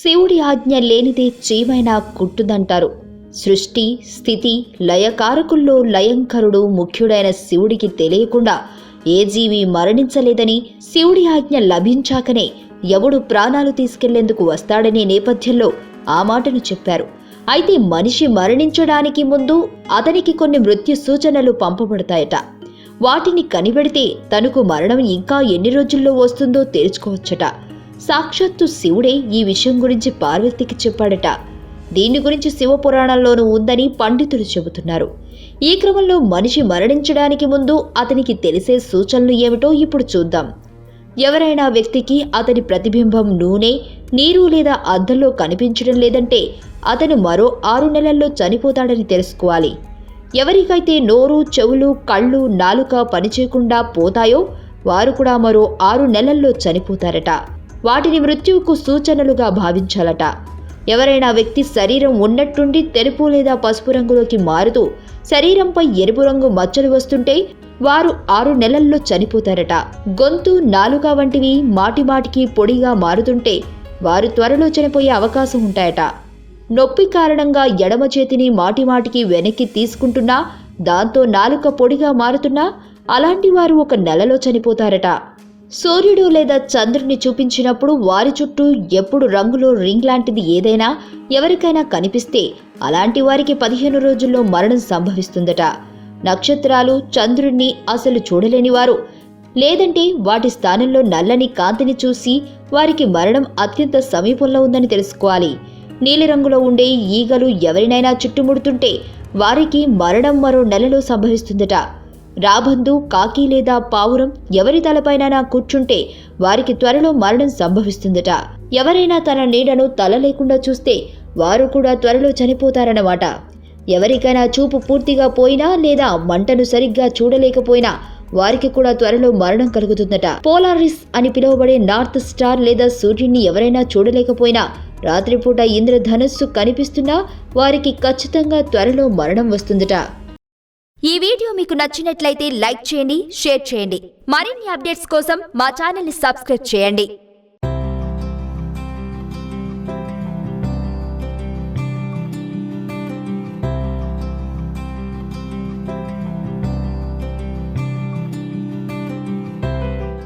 శివుడి ఆజ్ఞ లేనిదే చీమైనా కుట్టుదంటారు సృష్టి స్థితి లయకారకుల్లో లయంకరుడు ముఖ్యుడైన శివుడికి తెలియకుండా ఏ జీవి మరణించలేదని శివుడి ఆజ్ఞ లభించాకనే ఎవడు ప్రాణాలు తీసుకెళ్ళేందుకు వస్తాడనే నేపథ్యంలో ఆ మాటను చెప్పారు. అయితే మనిషి మరణించడానికి ముందు అతనికి కొన్ని మృత్యు సూచనలు పంపబడతాయట. వాటిని కనిపెడితే తనకు మరణం ఇంకా ఎన్ని రోజుల్లో వస్తుందో తెలుసుకోవచ్చట. సాక్షాత్తు శివుడే ఈ విషయం గురించి పార్వతికి చెప్పాడట. దీని గురించి శివపురాణంలోనూ ఉందని పండితులు చెబుతున్నారు. ఈ క్రమంలో మనిషి మరణించడానికి ముందు అతనికి తెలిసే సూచనలు ఏమిటో ఇప్పుడు చూద్దాం. ఎవరైనా వ్యక్తికి అతని ప్రతిబింబం నూనె నీరు లేదా అద్దంలో కనిపించడం లేదంటే అతను మరో ఆరు నెలల్లో చనిపోతాడని తెలుసుకోవాలి. ఎవరికైతే నోరు చెవులు కళ్ళు నాలుక పనిచేయకుండా పోతాయో వారు కూడా మరో ఆరు నెలల్లో చనిపోతారట. వాటిని మృత్యువుకు సూచనలుగా భావించాలట. ఎవరైనా వ్యక్తి శరీరం ఉన్నట్టుండి తెలుపు లేదా పసుపు రంగులోకి మారుతూ శరీరంపై ఎరుపు రంగు మచ్చలు వస్తుంటే వారు ఆరు నెలల్లో చనిపోతారట. గొంతు నాలుక వంటివి మాటిమాటికి పొడిగా మారుతుంటే వారు త్వరలో చనిపోయే అవకాశం ఉంటాయట. నొప్పి కారణంగా ఎడమ చేతిని మాటిమాటికి వెనక్కి తీసుకుంటున్నా దాంతో నాలుక పొడిగా మారుతున్నా అలాంటి వారు ఒక నెలలో చనిపోతారట. సూర్యుడు లేదా చంద్రుని చూపించినప్పుడు వారి చుట్టూ ఎప్పుడు రంగులో రింగ్ లాంటిది ఏదైనా ఎవరికైనా కనిపిస్తే అలాంటి వారికి పదిహేను రోజుల్లో మరణం సంభవిస్తుందట. నక్షత్రాలు చంద్రుణ్ణి అసలు చూడలేని వారు. లేదంటే వాటి స్థానంలో నల్లని కాంతిని చూసి వారికి మరణం అత్యంత సమీపంలో ఉందని తెలుసుకోవాలి. నీలిరంగులో ఉండే ఈగలు ఎవరినైనా చుట్టుముడుతుంటే వారికి మరణం మరో నెలలో సంభవిస్తుందట. రాబందు కాకి లేదా పావురం ఎవరి తలపైన కూర్చుంటే వారికి త్వరలో మరణం సంభవిస్తుందట. ఎవరైనా తన నీడను తల లేకుండా చూస్తే వారు కూడా త్వరలో చనిపోతారన్నమాట. ఎవరికైనా చూపు పూర్తిగా పోయినా లేదా మంటను సరిగ్గా చూడలేకపోయినా వారికి కూడా త్వరలో మరణం కలుగుతుందట. పోలారిస్ అని పిలువబడే నార్త్ స్టార్ లేదా సూర్యుడిని ఎవరైనా చూడలేకపోయినా రాత్రిపూట ఇంద్రధనస్సు కనిపిస్తున్నా వారికి ఖచ్చితంగా త్వరలో మరణం వస్తుందట. ఈ వీడియో మీకు నచ్చినట్లయితే లైక్ చేయండి షేర్ చేయండి. మరిన్ని అప్డేట్స్ కోసం మా ఛానల్ని సబ్స్క్రైబ్ చేయండి.